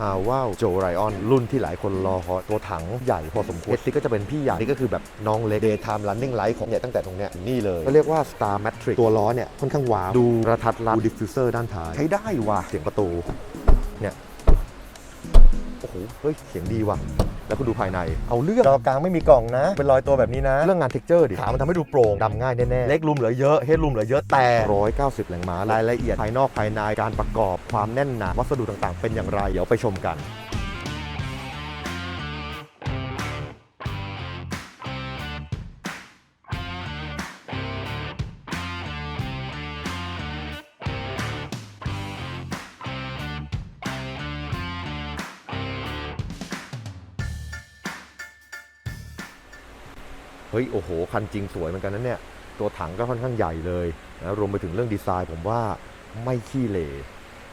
ฮาวาโจไรออนรุ่นที่หลายคนรอคอยตัวถังใหญ่พอสมควรเอสซิก็จะเป็นพี่ใหญ่นี่ก็คือแบบน้องเล็ก Daytime Running Light ของเนี่ยตั้งแต่ตรงเนี้ยถึงนี่เลยก็เรียกว่า Star Matrix ตัวล้อเนี่ยค่อนข้างว้าวดูระทัดรัดดูดิฟฟิวเซอร์ด้านท้ายใช้ได้ว่ะเสียงประตูเนี่ยโอ้โหเฮ้ยเสียงดีว่ะ แล้วคุณดูภายในเอาเรื่องจอกลางไม่มีกล่องนะ เป็นรอยตัวแบบนี้นะ เรื่องงานเท็กเจอร์ดิขามันทำให้ดูโปร่งดำง่ายแน่ๆเล็กรูมเหลือเยอะเฮดรูมเหลือเยอะแต่ 190 แรงม้ารายละเอียดภายนอกภายในการประกอบความแน่นหนาวัสดุต่างๆ เป็นอย่างไรเดี๋ยวไปชมกัน ฮ้ยโอ้โหคันจริงสวยเหมือนกันนะเนี่ยตัวถังก็ค่อนข้างใหญ่เลยนะรวมไปถึงเรื่องดีไซน์ผมว่าไม่ขี้เหร่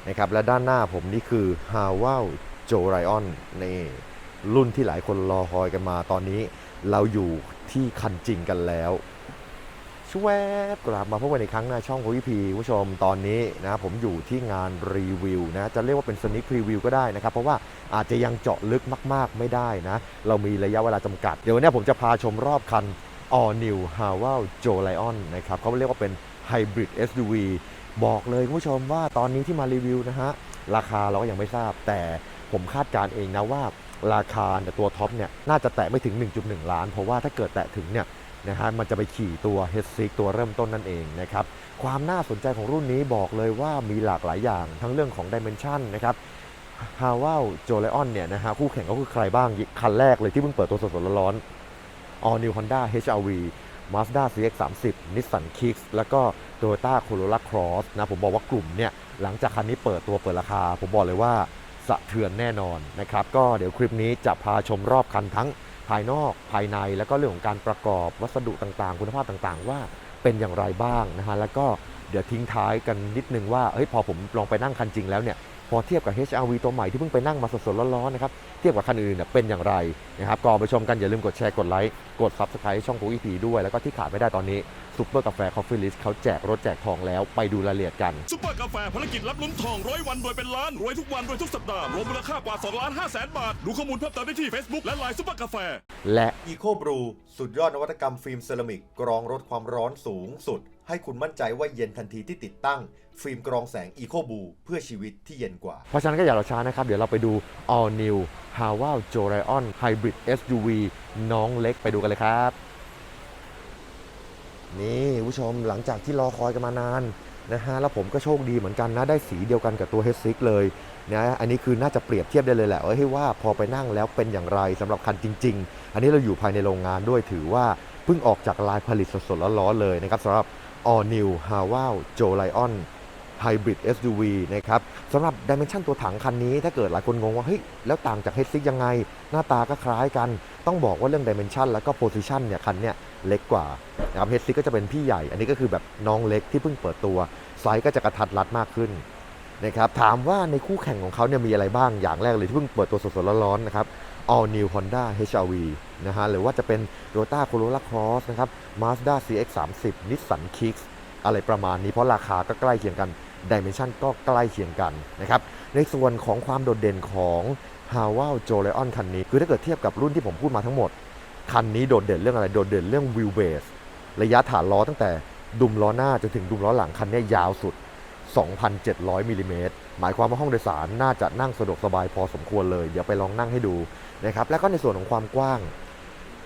นะครับและด้านหน้าผมนี่คือ h a w a โจไรออนนี่รุ่นที่หลายคนรอคอยกันมาตอนนี้ เราอยู่ที่คันจริงกันแล้ว ชวบกลับมาพบกันในครั้งหน้าช่องของพี่พีผู้ชมตอนนี้นะผมอยู่ที่งานรีวิวนะจะเรียกว่าเป็นสนิครีวิวก็ได้นะครับ เพราะว่าอาจจะยังเจาะลึกมากๆไม่ได้นะ เรามีระยะเวลาจำกัด เดี๋ยววันนี้ผมจะพาชมรอบคัน All New h a w a l j o Lion นะครับเขาเรียกว่าเป็น Hybrid SUV บอกเลยคุณผู้ชมว่าตอนนี้ที่มารีวิวนะฮะราคาเราก็ยังไม่ทราบ แต่ผมคาดการณ์เองนะว่าราคาตัวท็อปเนี่ยน่าจะแตะไม่ถึง 1.1 ล้าน เพราะว่าถ้าเกิดแตะถึงเนี่ย นะฮะมันจะไปขี่ตัว h e a d s i ตัวเริ่มต้นนั่นเองนะครับความน่าสนใจของรุ่นนี้บอกเลยว่ามีหลากหลายอย่างทั้งเรื่องของ Dimension นะครับ h a w a l j o Lion เนี่ยนะฮะคู่แข่งก็คือใครบ้างคันแรกเลยที่เพิ่งเปิดตัวสดๆร้อนๆ All New Honda HR-V Mazda CX-30 Nissan Kicks แล้วก็ Toyota Corolla Cross นะผมบอกว่ากลุ่มเนี่ยหลังจากคันนี้เปิดตัวเปิดราคา ผมบอกเลยว่าสะเทือนแน่นอนนะครับ ก็เดี๋ยวคลิปนี้จะพาชมรอบคันทั้ง ภายนอกภายในแล้วก็เรื่องของการประกอบวัสดุต่างๆ คุณภาพต่างๆ ว่าเป็นอย่างไรบ้างนะฮะแล้วก็เดี๋ยวทิ้งท้ายกันนิดนึงว่าเฮ้ยพอผมลองไปนั่งคันจริงแล้วเนี่ย พอเทียบกับ HRV ตัวใหม่ที่เพิ่งไปนั่งมาสดๆร้อนๆนะครับเทียบกับคันอื่นเนี่ยเป็นอย่างไรนะครับก่อนไปชมกันอย่าลืมกดแชร์กดไลค์กด Subscribe ช่องของ EP ด้วย แล้วก็ที่ขาดไม่ได้ตอนนี้ซุปเปอร์กาแฟคอฟฟี่ลิสเขาแจกรถแจกทองแล้วไปดูรายละเอียดกันซุปเปอร์กาแฟภารกิจรับลุ้นทองร้อยวันรวยเป็นล้านรวยทุกวันรวยทุกสัปดาห์รวมมูลค่ากว่า2ล้าน5แสนบาทดูข้อมูลเพิ่มเติมได้ที่ Facebook และ Line ซุปเปอร์กาแฟและ Eco Brew สุดยอดนวัตกรรมฟิล์มเซรามิกกรองลดความร้อนสูงสุด ให้คุณมั่นใจว่าเย็นทันทีที่ติดตั้ง ฟิล์มกรองแสง Eco Brew เพื่อชีวิตที่เย็นกว่า เพราะฉะนั้นก็อย่ารอช้านะครับ เดี๋ยวเราไปดู All New h a w a l j o Lion Hybrid SUV น้องเล็กไปดูกันเลยครับ นี่ผู้ชมหลังจากที่รอคอยกันมานานนะฮะแล้วผมก็โชคดีเหมือนกันนะ ได้สีเดียวกันกับตัว h 6 เลยนะอันนี้คือน่าจะเปรียบเทียบได้เลยแหละเอ้ยว่าพอไปนั่งแล้วเป็นอย่างไรสำหรับคันจริง ๆ อันนี้เราอยู่ภายในโรงงานด้วยถือว่าเพิ่งออกจากลายผลิตสดๆร้อนๆเลยนะครับสำหรับ All New h a w a l j o Lion Hybrid SUV นะครับสำหรับ Dimension ตัวถังคันนี้ถ้าเกิดหลายคนงงว่าเฮ้ยแล้วต่างจาก h 6ยังไง หน้าตาก็คล้ายกัน ต้องบอกว่าเรื่อง Dimension แล้วก็ Position เนี่ยคันเนี่ยเล็กกว่านะครับ h 6ก็จะเป็นพี่ใหญ่ อันนี้ก็คือแบบน้องเล็กที่เพิ่งเปิดตัวไซส์ก็จะกระทัดรัดมากขึ้นนะครับถามว่าในคู่แข่งของเขาเนี่ยมีอะไรบ้างอย่างแรกเลยที่เพิ่งเปิดตัวสดๆร้อนๆนะครับ All New Honda HR-V นะฮะหรือว่าจะเป็น Toyota Corolla Cross นะครับ Mazda CX-30 Nissan Kicks อะไรประมาณนี้เพราะราคาก็ใกล้เคียงกัน Dimension ก็ใกล้เคียงกันนะครับในส่วนของความโดดเด่นของ h a w a l j o Lion คันนี้ คือถ้าเกิดเทียบกับรุ่นที่ผมพูดมาทั้งหมด คันนี้โดดเด่นเรื่องอะไร โดดเด่นเรื่อง wheelbase ระยะฐานล้อตั้งแต่ดุมล้อหน้าจนถึงดุมล้อหลังคันนี้ยาวสุด 2,700มิลลิเมตรหมายความว่าห้องโดยสารน่าจะนั่งสะดวกสบายพอสมควรเลย เดี๋ยวไปลองนั่งให้ดูนะครับแล้วก็ในส่วนของความกว้าง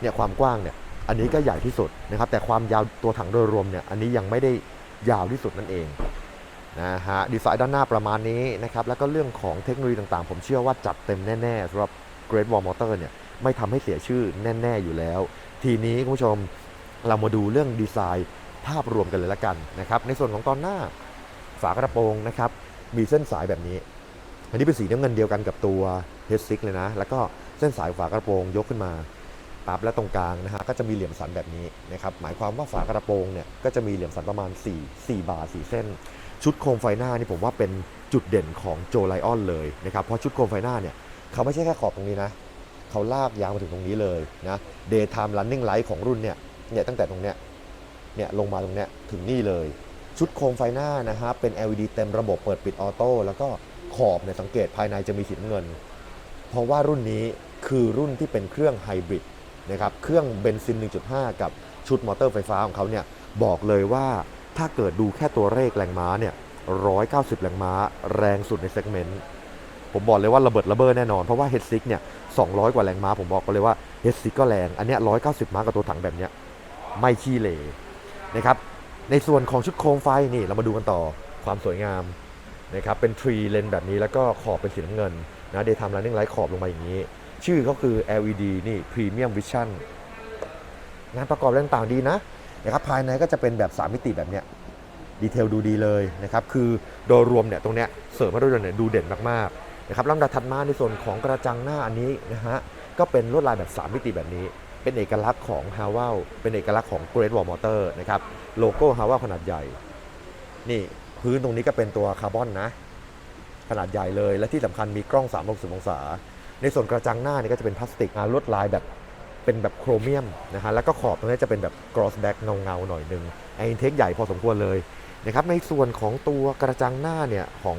เนี่ยความกว้างเนี่ยอันนี้ก็ใหญ่ที่สุดนะครับ แต่ความยาวตัวถังโดยรวมเนี่ยอันนี้ยังไม่ได้ยาวที่สุดนั่นเองนะฮะดีไซน์ด้านหน้าประมาณนี้นะครับแล้วก็เรื่องของเทคโนโลยีต่างๆ ผมเชื่อว่าจัดเต็มแน่ๆสำหรับ Great Wall Motor เนี่ยไม่ทำให้เสียชื่อแน่ ๆอยู่แล้ว ทีนี้คุณผู้ชมเรามาดูเรื่องดีไซน์ภาพรวมกันเลยละกันนะครับในส่วนของตอนหน้า ฝากระโปรงนะครับมีเส้นสายแบบนี้ อันนี้เป็นสีน้ำเงินเดียวกันกับตัว H6 เลยนะ แล้วก็เส้นสายฝากระโปรงยกขึ้นมาปั๊บและตรงกลางนะฮะก็จะมีเหลี่ยมสันแบบนี้นะครับหมายความว่าฝากระโปรงเนี่ยก็จะมีเหลี่ยมสันประมาณ 4 4 บาท4เส้น ชุดโคมไฟหน้านี่ผมว่าเป็นจุดเด่นของโจไลออนเลยนะครับเพราะชุดโคมไฟหน้าเนี่ยเขาไม่ใช่แค่ขอบตรงนี้นะเขาลากยาวมาถึงตรงนี้เลยนะ Daytime Running Light ของรุ่นเนี่ยเนี่ยตั้งแต่ตรงเนี้ยเนี่ยลงมาตรงเนี้ยถึงนี่เลย ชุดโคมไฟหน้านะฮะเป็น LED เต็มระบบเปิดปิดออโต้แล้วก็ขอบเนี่ยสังเกตภายในจะมีสีน้ำเงิน เพราะว่ารุ่นนี้คือรุ่นที่เป็นเครื่องไฮบริดนะครับเครื่องเบนซิน 1.5 กับชุดมอเตอร์ไฟฟ้าของเขาเนี่ยบอกเลยว่าถ้าเกิดดูแค่ตัวเลขแรงม้าเนี่ย 190 แรงม้า แรงสุดในเซกเมนต์ผมบอกเลยว่าระเบิดระเบ้อแน่นอน เพราะว่า h ฮดซิกเนี่ย 200 กว่าแรงม้า ผมบอกเลยว่า h ฮดซิกก็แรง อันเนี้ย190 ม้ากับตัวถังแบบเนี้ยไม่ขี้เหร่นะครับ ในส่วนของชุดโคมไฟนี่เรามาดูกันต่อความสวยงามนะครับเป็นทรีเลนแบบนี้แล้วก็ขอบเป็นสีน้ำเงินนะเดย์ทำ running light ขอบลงมาอย่างนี้ ชื่อก็คือ LED นี่ Premium Vision งานประกอบเรื่องต่างๆดีนะนะครับภายในก็จะเป็นแบบ 3 มิติแบบเนี้ยดีเทลดูดีเลยนะครับคือโดยรวมเนี่ยตรงเนี้ยเสริมมาด้วยเนี่ยดูเด่นมากๆนะครับลำดับถัดมาในส่วนของกระจังหน้าอันนี้นะฮะก็เป็นลวดลายแบบ 3 มิติแบบนี้ เป็นเอกลักษณ์ของ h a w a l เป็นเอกลักษณ์ของ Great Wall Motor นะครับโลโก้ h a w a l ขนาดใหญ่ นี่พื้นตรงนี้ก็เป็นตัวคาร์บอนนะ ขนาดใหญ่เลย และที่สำคัญมีกล้อง 360 องศา ในส่วนกระจังหน้านี่ก็จะเป็นพลาสติกลวดลายแบบเป็นแบบโครเมียมนะฮะแล้วก็ขอบตรงนี้จะเป็นแบบ gloss back เงาเงาๆหน่อยหนึงไอเทคใหญ่พอสมควรเลยนะครับในส่วนของตัวกระจังหน้าเนี่ยของ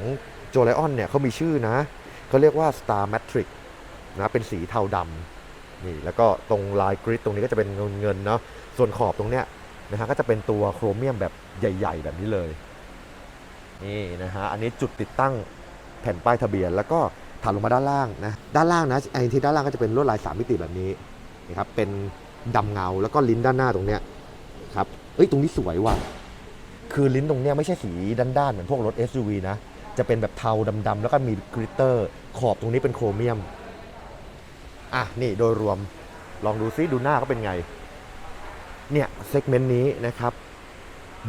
โจไลออนเนี่ยเขามีชื่อนะเขาเรียกว่า Star Matrix นะเป็นสีเทาดำ นี่แล้วก็ตรงลายกริดตรงนี้ก็จะเป็นเงินเงินเนาะส่วนขอบตรงเนี้ยนะฮะก็จะเป็นตัวโครเมียมแบบใหญ่ ๆ แบบนี้เลยนี่นะฮะอันนี้จุดติดตั้งแผ่นป้ายทะเบียน แล้วก็ถัดลงมาด้านล่างนะด้านล่างนะไอ้ที่ด้านล่างก็จะเป็นลวดลาย3มิติแบบนี้นะครับเป็นดำเงาแล้วก็ลิ้นด้านหน้าตรงเนี้ยครับเอ้ยตรงนี้สวยว่ะคือลิ้นตรงเนี้ยไม่ใช่สีด้านๆเหมือนพวกรถ SUV นะจะเป็นแบบเทาดำๆแล้วก็มีกริตเตอร์ ขอบตรงนี้เป็นโครเมียม อะนี่โดยรวมลองดูซิดูหน้าก็เป็นไง เนี่ยเซกเมนต์นี้นะครับ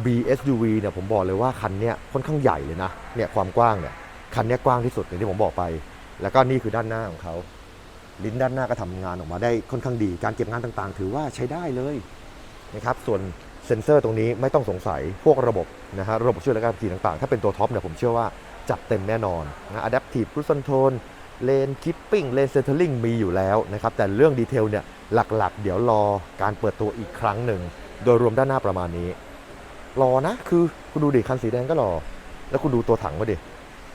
BSUV เนี่ยผมบอกเลยว่าคันเนี้ยค่อนข้างใหญ่เลยนะเนี่ยความกว้างเนี่ยคันเนี้ยกว้างที่สุดอย่างที่ผมบอกไป แล้วก็นี่คือด้านหน้าของเขาลิ้นด้านหน้าก็ทำงานออกมาได้ค่อนข้างดี การเก็บงานต่างๆ ถือว่าใช้ได้เลยนะครับส่วนเซ็นเซอร์ตรงนี้ไม่ต้องสงสัยพวกระบบนะฮะระบบช่วยเหลือการขับขี่ต่างๆ ถ้าเป็นตัวท็อปเนี่ยผมเชื่อว่าจัดเต็มแน่นอนนะ Adaptive Cruise Control เลนคิปปิ้งเลนเซนเทอร์ลิงมีอยู่แล้วนะครับ แต่เรื่องดีเทลเนี่ยหลักๆ เดี๋ยวรอการเปิดตัวอีกครั้งหนึ่ง โดยรวมด้านหน้าประมาณนี้ รอนะคือคุณดูดิคันสีแดงก็รอ แล้วคุณดูตัวถังมาดิ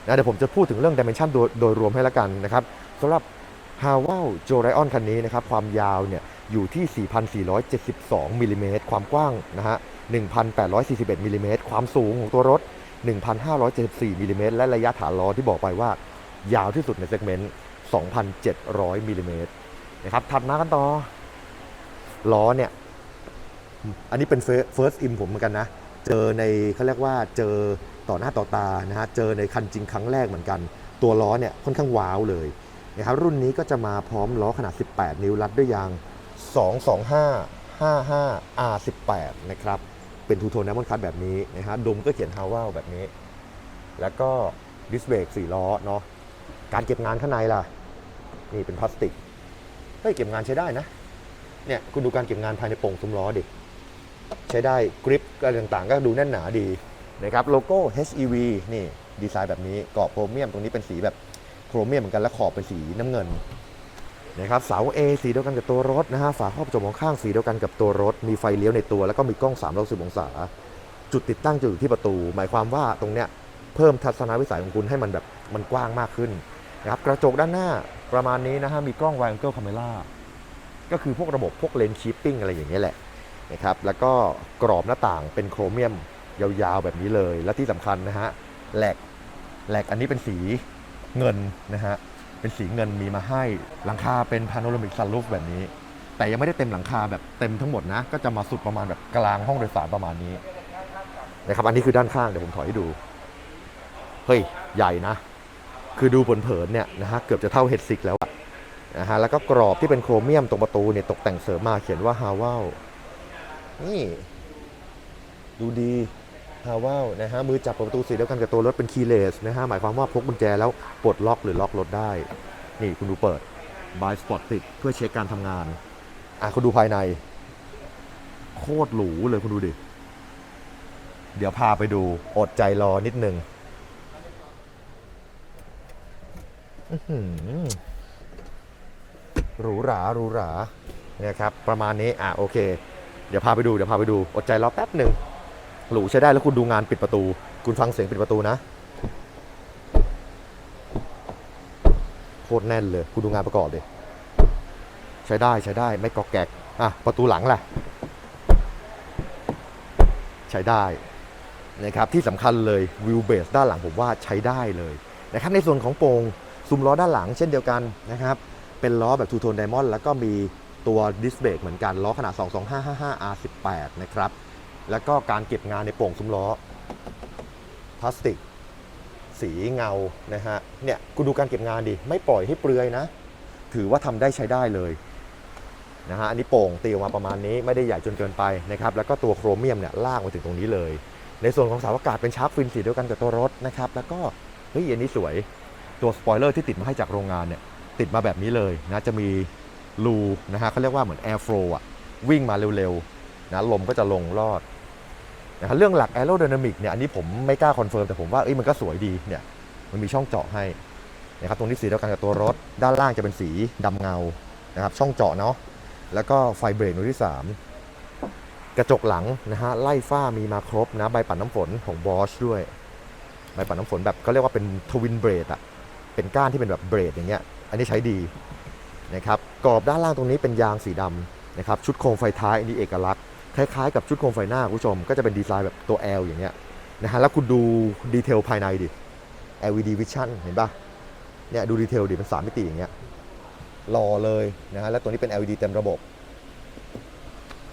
นะเดี๋ยวผมจะพูดถึงเรื่องดิเมนชันโดยโดยรวมให้ละกันนะครับสำหรับ h a w a l j o r i o n คันนี้นะครับความยาวเนี่ยอยู่ที่ 4,472มิลลิเมตรความกว้างนะฮะ 1,841มิลลิเมตรความสูงของตัวรถ 1,574มิลลิเมตรและระยะฐานล้อที่บอกไปว่า ยาวที่สุดในเซกเมนต์ 2,700มิลลิเมตรนะครับถัดมากันต่อ ล้อเนี่ย อันนี้เป็น first im ผมเหมือนกันนะ เจอในเขาเรียกว่าเจอต่อหน้าต่อตานะฮะ เจอในคันจริงครั้งแรกเหมือนกัน ตัวล้อเนี่ยค่อนข้างว้าวเลยนะครับ รุ่นนี้ก็จะมาพร้อมล้อขนาด 18 นิ้วรัดด้วยยาง 225 55 R18 นะครับ เป็นทูโทนแนมอนคัทแบบนี้นะฮะ ดมก็เขียนฮาวาแบบนี้ แล้วก็ดิสเบรก4ล้อเนาะ การเก็บงานข้างในล่ะ นี่เป็นพลาสติกเฮ้ยเก็บงานใช้ได้นะ เนี่ยคุณดูการเก็บงานภายในโป่งซุ้มล้อดิ ใช้ได้กริปอะไรต่างๆ ก็ดูแน่นหนาดีนะครับโลโก้ HEV นี่ดีไซน์แบบนี้กรอบโครเมียมตรงนี้เป็นสีแบบโครเมียมเหมือนกันและขอบเป็นสีน้ำเงินนะครับเสา A สีเดียวกันกับตัวรถนะฮะฝาครอบจมองข้างสีเดียวกันกับตัวรถ มีไฟเลี้ยวในตัวแล้วก็มีกล้อง360องศา จุดติดตั้งจะอยู่ที่ประตู หมายความว่าตรงเนี้ยเพิ่มทัศนวิสัยของคุณให้มันแบบมันกว้างมากขึ้น นะครับกระจกด้านหน้าประมาณนี้นะฮะมีกล้อง wide angle camera ก็คือพวกระบบพวกเลนคีปปิ้งอะไรอย่างเงี้ยแหละนะครับแล้วก็กรอบหน้าต่างเป็นโครเมียมยาวๆแบบนี้เลย และที่สำคัญนะฮะแหลกแหลกอันนี้เป็นสีเงินนะฮะเป็นสีเงินมีมาให้หลังคาเป็นพาโนรามิกซันรูฟแบบนี้ แต่ยังไม่ได้เต็มหลังคาแบบเต็มทั้งหมดนะ ก็จะมาสุดประมาณแบบกลางห้องโดยสารประมาณนี้นะครับอันนี้คือด้านข้างเดี๋ยวผมถอยให้ดู เฮ้ย ใหญ่นะ คือดูเผินเนี่ยนะฮะเกือบจะเท่าเฮดซิกแล้วอะนะฮะแล้วก็กรอบที่เป็นโครเมียมตรงประตูเนี่ยตกแต่งเสริมมาเขียนว่าฮาวานี่ดูดีฮาวานะฮะมือจับประตูสีเดียวกันกับตัวรถเป็นคีย์เลสนะฮะหมายความว่าพกกุญแจแล้วปลดล็อกหรือล็อกรถได้ นี่คุณดูเปิดบายสปอร์ตติดเพื่อเช็คการทำงาน อะคุณดูภายใน โคตรหรูเลยคุณดูดิ เดี๋ยวพาไปดูอดใจรอนิดนึงอื้อ หรูหราหรูหราเนี่ยครับ ประมาณนี้ อะโอเค เดี๋ยวพาไปดู เดี๋ยวพาไปดู อดใจรอแป๊บหนึ่งหรูใช้ได้แล้วคุณดูงานปิดประตู คุณฟังเสียงปิดประตูนะ โคตรแน่นเลย คุณดูงานประกอบดิใช้ได้ใช้ได้ไม่กอกแกก อะ ประตูหลังแหละ ใช้ได้นะครับที่สำคัญเลยวิวเบสด้านหลังผมว่าใช้ได้เลยนะครับในส่วนของโปรง ซุ้มล้อด้านหลังเช่นเดียวกันนะครับ เป็นล้อแบบทูโทนไดมอนด์แล้วก็มีตัวดิสเบรกเหมือนกัน ล้อขนาด 22555 R18 นะครับ แล้วก็การเก็บงานในโป่งซุ้มล้อ พลาสติก สีเงานะฮะ เนี่ยคุณดูการเก็บงานดิ ไม่ปล่อยให้เปลือยนะ ถือว่าทำได้ใช้ได้เลยนะฮะ อันนี้โป่งตีออกมาประมาณนี้ไม่ได้ใหญ่จนเกินไปนะครับ แล้วก็ตัวโครเมียมเนี่ยลากมาถึงตรงนี้เลย ในส่วนของสาวอากาศเป็นชาร์กฟินสีเดียวกันกับตัวรถนะครับ แล้วก็เฮ้ยอันนี้สวย ตัวสปอยเลอร์ที่ติดมาให้จากโรงงานเนี่ยติดมาแบบนี้เลยนะจะมีรูนะฮะเขาเรียกว่าเหมือนแอร์ฟลูอะวิ่งมาเร็วๆนะลมก็จะลงรอดนะครับเรื่องหลัก aerodynamic เนี่ยอันนี้ผมไม่กล้าคอนเฟิร์มแต่ผมว่าเอ้ยมันก็สวยดีเนี่ยมันมีช่องเจาะให้นะครับตรงนี้สีเดียวกันกับตัวรถ ด้านล่างจะเป็นสีดำเงานะครับช่องเจาะเนาะแล้วก็ไฟเบรกตัวที่ 3 กระจกหลังนะฮะไล่ฝ้ามีมาครบนะใบปัดน้ำฝนของ Bosch ด้วยใบปัดน้ำฝนแบบเขาเรียกว่าเป็นทวินเบรดอะ เป็นก้านที่เป็นแบบเบรดอย่างเงี้ยอันนี้ใช้ดีนะครับกรอบด้านล่างตรงนี้เป็นยางสีดำนะครับชุดโครงไฟท้ายอันนี้เอกลักษณ์คล้ายๆกับชุดโคมไฟหน้าคุณผู้ชม ก็จะเป็นดีไซน์แบบตัว L อย่างเงี้ยนะฮะแล้วคุณดูดีเทลภายในดิ LED Vision เห็นปะเนี่ยดูดีเทลดิเป็น3มิติอย่างเงี้ยรอเลยนะฮะแล้วตัวนี้เป็น LED เต็มระบบ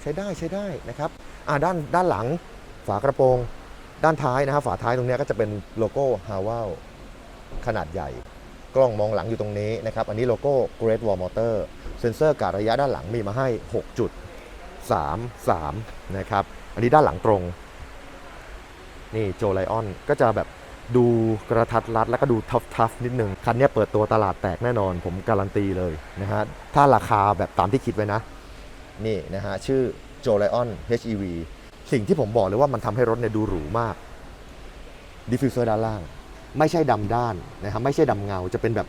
ใช้ได้ใช้ได้นะครับอ่าด้านด้านหลังฝากระโปรง ด้านท้ายนะฮะฝาท้ายตรงเนี้ยก็จะเป็นโลโก้ h a w a l ขนาดใหญ่ กล้องมองหลังอยู่ตรงนี้นะครับ อันนี้โลโก้ Great Wall Motor เซ็นเซอร์การระยะด้านหลังมีมาให้ 6 จุด 3 3 นะครับ อันนี้ด้านหลังตรง นี่โจไลออนก็จะแบบดูกระทัดรัดแล้วก็ดูทัฟทัฟนิดนึง คันนี้เปิดตัวตลาดแตกแน่นอน ผมการันตีเลยนะฮะ ถ้าราคาแบบตามที่คิดไว้นะ นี่นะฮะ ชื่อโจไลออน HEV สิ่งที่ผมบอกเลยว่ามันทำให้รถเนี่ยดูหรูมากดิฟฟิวเซอร์ด้านล่าง ไม่ใช่ดำด้านนะครับไม่ใช่ดำเงาจะเป็นแบบ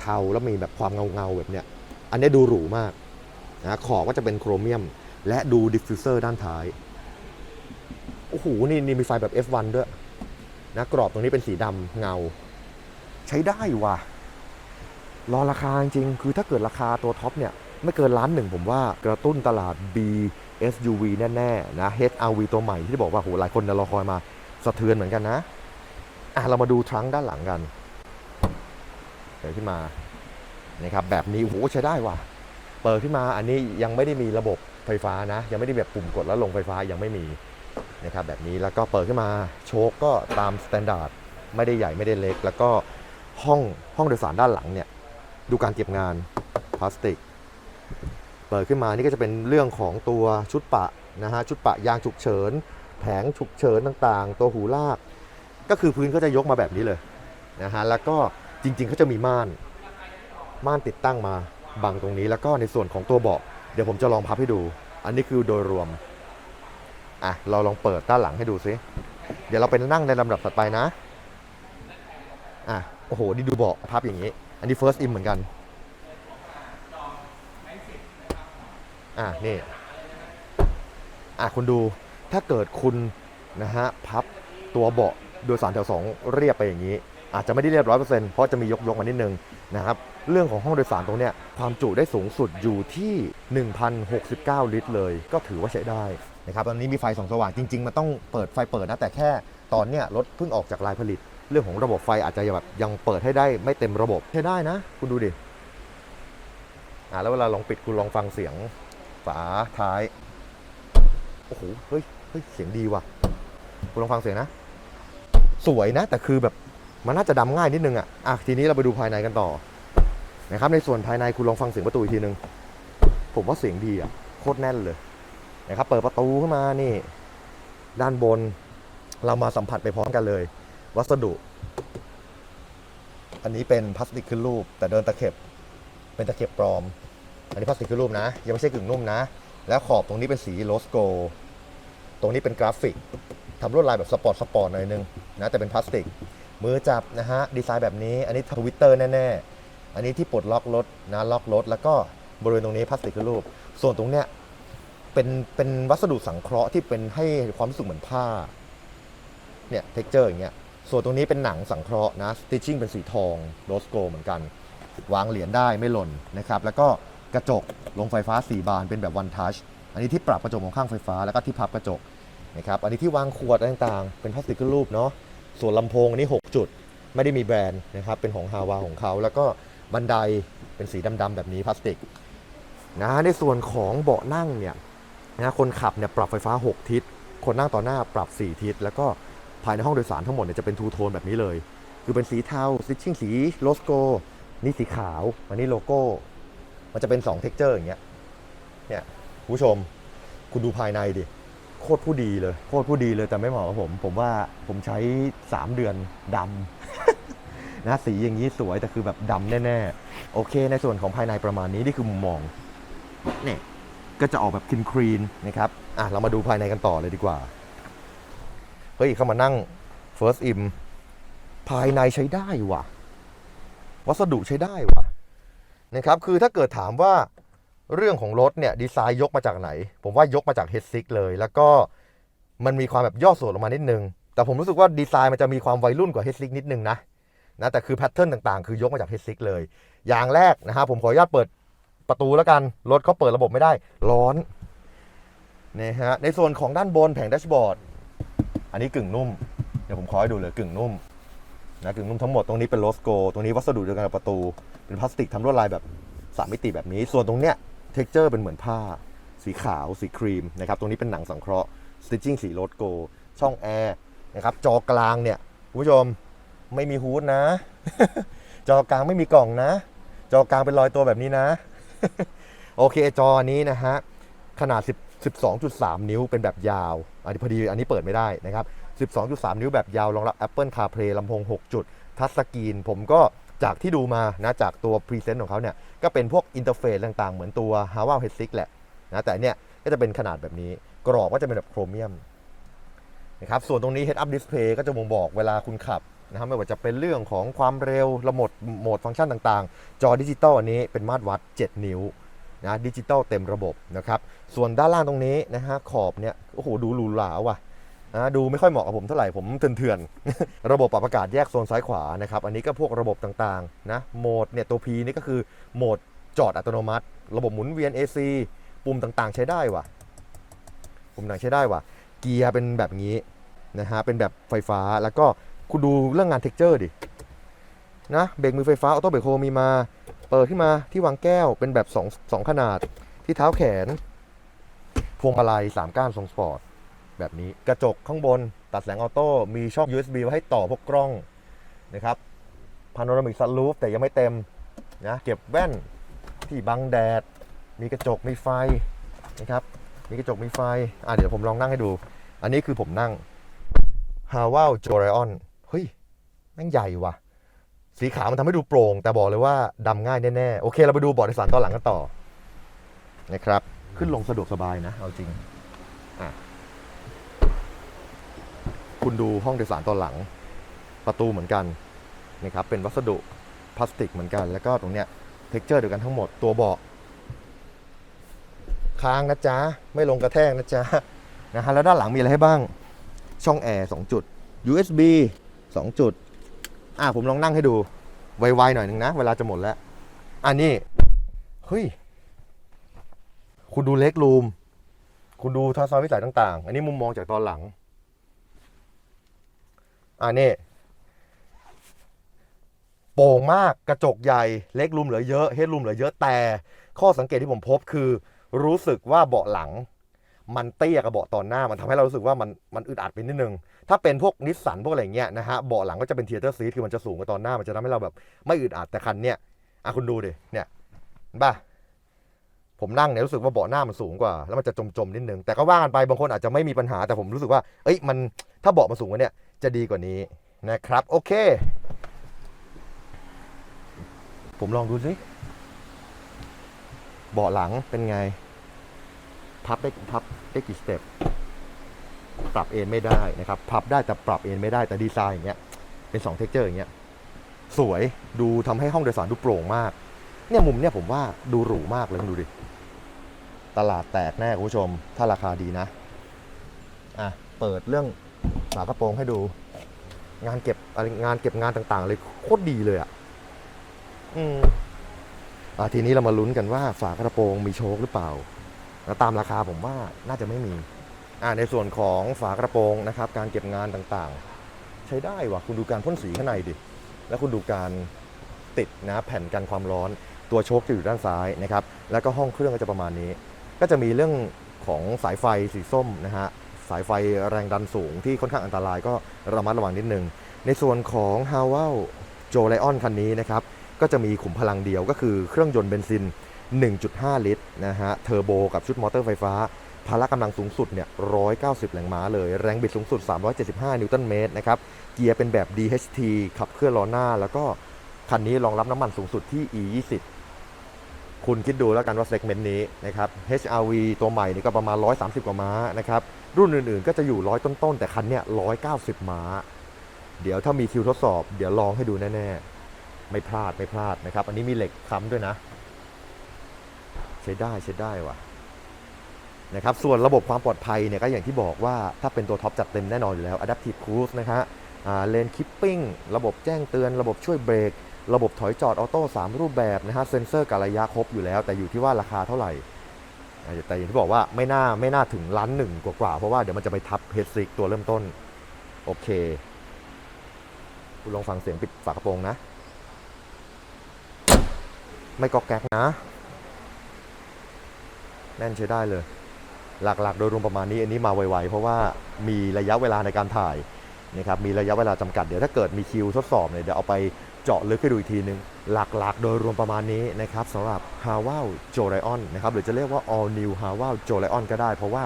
เทาๆ แล้วมีแบบความเงาๆแบบเนี้ยอันนี้ดูหรูมากนะขอบก็จะเป็นโครเมียม และดูดิฟฟิวเซอร์ด้านท้ายโอ้โหนี่นี่มีไฟแบบ F1 ด้วยนะกรอบตรงนี้เป็นสีดำเงา ใช้ได้ว่ะรอราคาจริงๆคือถ้าเกิดราคาตัวท็อปเนี่ยไม่เกินล้านหนึ่งผมว่ากระตุ้นตลาด B SUV แน่ๆนะ HRV ตัวใหม่ที่บอกว่าโหหลายคนรอคอยมาสะเทือนเหมือนกันนะ อะเรามาดูทรังด้านหลังกันเปิดขึ้นมานะครับแบบนี้โอ้โหใช้ได้ว่ะ เปิดขึ้นมาอันนี้ยังไม่ได้มีระบบไฟฟ้านะ ยังไม่ได้แบบปุ่มกดแล้วลงไฟฟ้ายังไม่มีนะครับแบบนี้แล้วก็เปิดขึ้นมาโชคก็ตามสแตนดาร์ดไม่ได้ใหญ่ไม่ได้เล็ก แล้วก็ห้องห้องโดยสารด้านหลังเนี่ยดูการเก็บงานพลาสติก เปิดขึ้นมานี่ก็จะเป็นเรื่องของตัวชุดปะนะฮะชุดปะยางฉุกเฉิน แผงฉุกเฉินต่างๆ ตัวหูลาก ก็คือพื้นก็จะยกมาแบบนี้เลยนะฮะแล้วก็จริงๆเขาจะมีม่าน ม่านติดตั้งมาบังตรงนี้ แล้วก็ในส่วนของตัวเบาะเดี๋ยวผมจะลองพับให้ดู อันนี้คือโดยรวมอะเราลองเปิดด้านหลังให้ดูซิเดี๋ยวเราไปนั่งในลำดับถัดไปนะอะโอ้โหนี่ดูเบาะพับอย่างนี้ อันนี้ first in เหมือนกันอะนี่อะคุณดูถ้าเกิดคุณนะฮะพับตัวเบาะ โดยสารแถวสองเรียบไปอย่างนี้ อาจจะไม่ได้เรียบร้อยเปอร์เซ็นต์เพราะจะมียกยกมานิดนึงนะครับเรื่องของห้องโดยสารตรงเนี้ยความจุได้สูงสุดอยู่ที่ 1,069 ลิตรเลย ก็ถือว่าใช้ได้นะครับตอนนี้มีไฟส่องสว่างจริง ๆ มันต้องเปิดไฟเปิดนะแต่แค่ตอนเนี้ยรถเพิ่งออกจากลายผลิต เรื่องของระบบไฟอาจจะแบบยังเปิดให้ได้ไม่เต็มระบบใช้ได้นะ คุณดูดิอ่าแล้วเวลาลองปิดคุณลองฟังเสียงฝาท้ายโอ้โหเฮ้ยเฮ้ยเสียงดีว่ะคุณลองฟังเสียงนะ สวยนะ แต่คือแบบมันน่าจะดำง่ายนิดนึงอะอะทีนี้เราไปดูภายในกันต่อนะครับในส่วนภายในคุณลองฟังเสียงประตูอีกทีนึง ผมว่าเสียงดีอะโคตรแน่นเลยนะครับเปิดประตูขึ้นมานี่ ด้านบนเรามาสัมผัสไปพร้อมกันเลย วัสดุ อันนี้เป็นพลาสติกขึ้นรูป แต่เดินตะเข็บเป็นตะเข็บปลอม อันนี้พลาสติกขึ้นรูปนะ ยังไม่ใช่กึ่งนุ่มนะ แล้วขอบตรงนี้เป็นสีโลสโก ตรงนี้เป็นกราฟิก ทำลวดลายแบบสปอร์ตสปอร์ตหน่อยนึงนะแต่เป็นพลาสติก มือจับนะฮะดีไซน์แบบนี้ อันนี้ทวิตเตอร์แน่ๆ อันนี้ที่ปลดล็อกรถนะล็อกรถ แล้วก็บริเวณตรงนี้พลาสติกขึ้นรูป ส่วนตรงเนี้ยเป็นเป็นวัสดุสังเคราะห์ที่เป็นให้ความรู้สึกเหมือนผ้าเนี่ยเท็กเจอร์อย่างเงี้ยส่วนตรงนี้เป็นหนังสังเคราะห์นะสติชชิ่งเป็นสีทองโรสโกเหมือนกัน วางเหรียญได้ไม่หล่นนะครับแล้วก็กระจกลงไฟฟ้า 4 บานเป็นแบบ one touch อันนี้ที่ปรับกระจกของข้างไฟฟ้าแล้วก็ที่พับกระจก นะครับอันนี้ที่วางขวดต่างๆ เป็นพลาสติกรูปเนาะส่วนลำโพงอันนี้ 6 จุด ไม่ได้มีแบรนด์นะครับเป็นของฮาวาของเขา แล้วก็บันไดเป็นสีดำๆแบบนี้พลาสติกนะในส่วนของเบาะนั่งเนี่ยนะคนขับเนี่ยปรับไฟฟ้า 6 ทิศ คนนั่งต่อหน้าปรับ 4 ทิศ แล้วก็ภายในห้องโดยสารทั้งหมดเนี่ยจะเป็นทูโทนแบบนี้เลย คือเป็นสีเทาสติชชิ่งสีโลสโก นี่สีขาว อันนี้โลโก้ มันจะเป็น2 t e x t อร์อย่างเงี้ยเนี่ยผู้ชม คุณดูภายในดิ โคตรผู้ดีเลย โคตรผู้ดีเลยแต่ไม่เหมาะกับผม ผมว่าผมใช้ 3 เดือนดำนะสีอย่างนี้สวยแต่คือแบบดำแน่ๆ โอเค ในส่วนของภายในประมาณนี้ นี่คือมุมมองเนี่ยก็จะออกแบบคลีนครีนๆนะครับอะเรามาดูภายในกันต่อเลยดีกว่า เฮ้ย เข้ามานั่ง First Im ภายในใช้ได้ว่ะ วัสดุใช้ได้ว่ะนะครับ คือถ้าเกิดถามว่า เรื่องของรถเนี่ยดีไซน์ยกมาจากไหน ผมว่ายกมาจาก h ฮดซิกเลย แล้วก็มันมีความแบบย่อส่วนลงมานิดนึง แต่ผมรู้สึกว่าดีไซน์มันจะมีความวัยรุ่นกว่า h ฮดซิกนิดนึงนะนะแต่คือแพทเทิร์นต่างๆ คือยกมาจาก h ฮดซิกเลย อย่างแรกนะฮะผมขออนุญาตเปิดประตูแล้วกัน รถเขาเปิดระบบไม่ได้ ร้อนนะฮะในส่วนของด้านบนแผงแดชบอร์ดอันนี้กึ่งนุ่ม เดี๋ยวผมขอให้ดูเลยกึ่งนุ่มนะกึ่งนุ่มทั้งหมดตรงนี้เป็นโลสโกตรงนี้วัสดุเดียวกันกับประตู เป็นพลาสติกทำลวดลายแบบสามมิติแบบนี้ ส่วนตรงเนี้ย เท็กเจอร์เป็นเหมือนผ้า สีขาว สีครีมนะครับตรงนี้เป็นหนังสังเคราะห์สติ c จิ้งสีโลสโก ช่องแอร์นะครับจอกลางเนี่ยคุณผู้ชมไม่มีฮูดนะ จอกลางไม่มีกล่องนะ จอกลางเป็นรอยตัวแบบนี้นะ โอเคจอนี้นะฮะขนาด 12.3 นิ้วเป็นแบบยาว อันนี้พอดีอันนี้เปิดไม่ได้นะครับ 12.3 นิ้วแบบยาวรองรับ Apple CarPlay ลำโพง 6 จุด ทัชสกรีนผมก็ จากที่ดูมานะจากตัวพรีเซนต์ของเขาเนี่ยก็เป็นพวกอินเทอร์เฟซต่างๆ เหมือนตัว h a w a Head 6แหละนะแต่เนี่ยก็จะเป็นขนาดแบบนี้ กรอบก็จะเป็นแบบโครเมียมนะครับส่วนตรงนี้ Head Up Display ก็จะบ่งบอกเวลาคุณขับนะครับไม่ว่าจะเป็นเรื่องของความเร็วระบบโหมดฟังก์ชันต่างๆ จอดิจิตอลอันนี้เป็นมาตรวัด 7 นิ้วนะดิจิตอลเต็มระบบนะครับส่วนด้านล่างตรงนี้นะฮะขอบเนี่ยโอ้โหดูหรูหราว่ะ ดูไม่ค่อยเหมาะกับผมเท่าไหร่ผมเถื่อนๆ ระบบปรับอากาศแยกโซนซ้ายขวานะครับ อันนี้ก็พวกระบบต่างๆ นะ โหมดเนี่ยตัว P นี่ก็คือโหมดจอดอัตโนมัติ ระบบหมุนเวียน AC ปุ่มต่างๆ ใช้ได้ว่ะ ปุ่มต่างๆใช้ได้ว่ะ เกียร์เป็นแบบนี้นะฮะ เป็นแบบไฟฟ้า แล้วก็คุณดูเรื่องงานเท็กเจอร์ดิ นะ เบรกมือไฟฟ้า ออโต้เบรกโฮมีมา เปิดขึ้นมาที่วางแก้ว เป็นแบบ2 2ขนาด ที่เท้าแขน พวงมาลัย3ก้านทรงสปอร์ต แบบนี้กระจกข้างบนตัดแสงออโต้มีช่อง USB ไว้ให้ต่อพวกกล้องนะครับพาโนรามิกซันรูฟแต่ยังไม่เต็มนะเก็บแว่นที่บังแดด มีกระจกมีไฟนะครับมีกระจกมีไฟอะเดี๋ยวผมลองนั่งให้ดู อันนี้คือผมนั่ง h a w a l j o r i o n เฮ้ยแม่งใหญ่ว่ะ สีขาวมันทำให้ดูโปร่ง แต่บอกเลยว่าดำง่ายแน่ๆ โอเค เราไปดูเบาะโดยสารตอนหลังกันต่อนะครับ ขึ้นลงสะดวกสบายนะ เอาจริงอะ คุณดูห้องโดยสารตอนหลัง ประตูเหมือนกันนะครับเป็นวัสดุพลาสติกเหมือนกัน แล้วก็ตรงเนี้ยเท็กเจอร์เดียวกันทั้งหมดตัวเบาะค้างนะจ๊ะ ไม่ลงกระแทกนะจ๊ะนะฮะแล้วด้านหลังมีอะไรให้บ้าง ช่องแอร์2จุด USB 2 จุด อะผมลองนั่งให้ดู ไวๆหน่อยหนึ่งนะ เวลาจะหมดแล้ว อันนี้เฮ้ย คุณดูเล็กรูม คุณดูทัศนวิสัยต่าง ๆ อันนี้มุมมองจากตอนหลัง อันนี้โป่งมากกระจกใหญ่เล็กรูมเหลือเยอะเฮดรูมเหลือเยอะแต่ ข้อสังเกตที่ผมพบคือ รู้สึกว่าเบาะหลัง มันเตี้ยกับเบาะตอนหน้ามันทำให้เรารู้สึกว่ามันมันอึดอัดไปนิดนึง ถ้าเป็นพวกนิสสันพวกอะไรเงี้ยนะฮะเบาะหลังก็จะเป็นเทียเตอร์ซีทคือมันจะสูงกว่าตอนหน้ามันจะทำให้เราแบบไม่อึดอัดแต่คันเนี้ยอะคุณดูดิเนี่ยเห็นป่ะผมนั่งเนี่ยรู้สึกว่าเบาะหน้ามันสูงกว่า แล้วมันจะจมๆนิดนึงแต่ก็ว่ากันไปบางคนอาจจะไม่มีปัญหาแต่ผมรู้สึกว่าเอ้ยมันถ้าเบาะมันสูงกว่าเนี่ย จะดีกว่านี้นะครับ โอเค ผมลองดูสิเบาะหลังเป็นไง พับได้พับได้กี่สเต็ปปรับเอนไม่ได้นะครับ พับได้แต่ปรับเอนไม่ได้แต่ดีไซน์อย่างเงี้ยเป็น2เท็กเจอร์อย่างเงี้ยสวยดูทำให้ห้องโดยสารดูโปร่งมาก เนี่ยมุมเนี่ยผมว่าดูหรูมากเลยคุณดูดิ ตลาดแตกแน่คุณผู้ชม ถ้าราคาดีนะ อะ เปิดเรื่อง ฝากระโปรงให้ดู งานเก็บอะไรงานเก็บงานต่างๆเลยโคตรดีเลยอะอืมอะทีนี้เรามาลุ้นกันว่าฝากระโปรงมีโชคหรือเปล่าแล้วตามราคาผมว่าน่าจะไม่มีอ่าในส่วนของฝากระโปรงนะครับ การเก็บงานต่างๆ ใช้ได้ว่ะคุณดูการพ่นสีข้างในดิแล้วคุณดูการติดนะแผ่นกันความร้อนตัวโชคจะอยู่ด้านซ้ายนะครับ แล้วก็ห้องเครื่องก็จะประมาณนี้ ก็จะมีเรื่องของสายไฟสีส้มนะฮะ สายไฟแรงดันสูงที่ค่อนข้างอันตรายก็ระมัดระวังนิดนึง ในส่วนของ h a w a l โจไลออนคันนี้นะครับ ก็จะมีขุมพลังเดียวก็คือเครื่องยนต์เบนซิน 1.5 ลิตรนะฮะเทอร์โบกับชุดมอเตอร์ไฟฟ้า พละกำลังสูงสุดเนี่ย 190 แรงม้าเลย แรงบิดสูงสุด 375 นิวตันเมตรนะครับ เกียร์เป็นแบบ DHT ขับเคลื่อนล้อหน้า แล้วก็คันนี้รองรับน้ำมันสูงสุดที่ E20 คุณคิดดูแล้วกันว่าเซกเมนต์นี้นะครับ HRV ตัวใหม่นี่ก็ประมาณ 130 กว่าม้านะครับ รุ่นอื่นๆก็จะอยู่ร้อยต้นๆ แต่คันเนี้ย190 ม้า เดี๋ยวถ้ามีคิวทดสอบ เดี๋ยวลองให้ดูแน่ๆ ไม่พลาดไม่พลาดนะครับ อันนี้มีเหล็กค้ำด้วยนะ ใช้ได้ใช้ได้ว่ะนะครับ ส่วนระบบความปลอดภัยเนี่ยก็อย่างที่บอกว่าถ้าเป็นตัวท็อปจัดเต็มแน่นอนอยู่แล้ว Adaptive Cruise นะฮะเลนคิปปิ้งระบบแจ้งเตือน ระบบช่วยเบรก ระบบถอยจอดออโต้3รูปแบบนะฮะเซ็นเซอร์การระยะครบอยู่แล้ว แต่อยู่ที่ว่าราคาเท่าไหร่ แต่อย่างที่บอกว่าไม่น่าไม่น่าถึงล้านหนึ่งกว่าๆเพราะว่าเดี๋ยวมันจะไปทับเฮดซิกตัวเริ่มต้น โอเค คุณลองฟังเสียงปิดฝากระโปรงนะ ไม่กอกแก๊กนะ แน่นใช้ได้เลย หลักๆ โดยรวมประมาณนี้อันนี้มาไวๆ เพราะว่ามีระยะเวลาในการถ่ายนะครับมีระยะเวลาจำกัดเดี๋ยวถ้าเกิดมีคิวทดสอบเนี่ยเดี๋ยวเอาไป เจาะลึกให้ดูอีกทีนึง หลักๆ โดยรวมประมาณนี้นะครับสำหรับ h a w a l j o l i o n นะครับหรือจะเรียกว่า all new h a w a l j o l i o n ก็ได้ เพราะว่า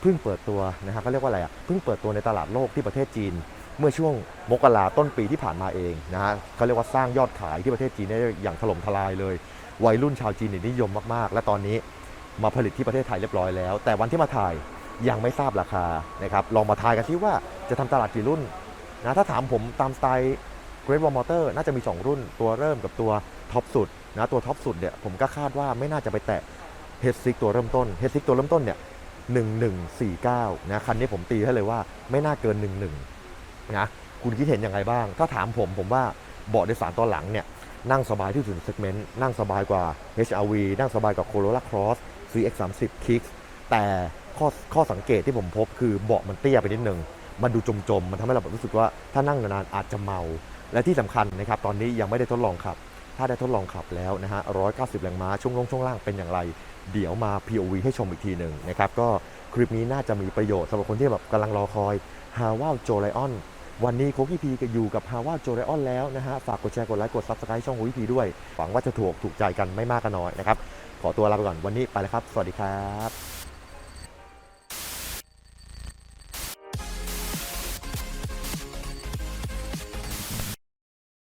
เพิ่งเปิดตัวนะฮะก็เรียกว่าอะไรอะเพิ่งเปิดตัวในตลาดโลกที่ประเทศจีน เมื่อช่วงมกราต้นปีที่ผ่านมาเองนะฮะเขาเรียกว่าสร้างยอดขายที่ประเทศจีนได้อย่างถล่มทลายเลย วัยรุ่นชาวจีนนิยมมากๆ และตอนนี้มาผลิตที่ประเทศไทยเรียบร้อยแล้ว แต่วันที่มาถ่ายยังไม่ทราบราคานะครับลองมาทายกันที่ว่าจะทำตลาดกี่รุ่นนะถ้าถามผมตามสไตล์ Great Wall Motor น่าจะมี 2 รุ่นตัวเริ่มกับตัวท็อปสุดนะตัวท็อปสุดเนี่ยผมก็คาดว่าไม่น่าจะไปแตะ h ฮดซิกตัวเริ่มต้น h ฮดซิกตัวเริ่มต้นเนี่ย1149นะคันนี้ผมตีให้เลยว่าไม่น่าเกิน 11นะคุณคิดเห็นยังไงบ้าง ถ้าถามผมผมว่าเบาะโดยสารตอนหลังเนี่ยนั่งสบายที่สุดเซกเมนต์นั่งสบายกว่า HRV นั่งสบายกว่า Corolla Cross CX30 Kicks แต่ข้อข้อสังเกตที่ผมพบคือเบาะมันเตี้ยไปนิดนึง มันดูจมๆ มันทำให้เราแบบรู้สึกว่าถ้านั่งนานๆอาจจะเมา และที่สำคัญนะครับตอนนี้ยังไม่ได้ทดลองขับ ถ้าได้ทดลองขับแล้วนะฮะ190แรงม้าช่วงลงช่วงล่างเป็นอย่างไร เดี๋ยวมา POV ให้ชมอีกทีหนึ่งนะครับก็คลิปนี้น่าจะมีประโยชน์สำหรับคนที่แบบกำลังรอคอย h a w a l j o l i o n วันนี้โคกี้พีก็อยู่กับ h a w a l j o l i o n แล้วนะฮะฝากกดแชร์กดไลค์กด Subscribe ช่องโคกี้พีด้วย หวังว่าจะถูกถูกใจกันไม่มากก็น้อยนะครับขอตัวลาไปก่อนวันนี้ไปแล้วครับ สวัสดีครับ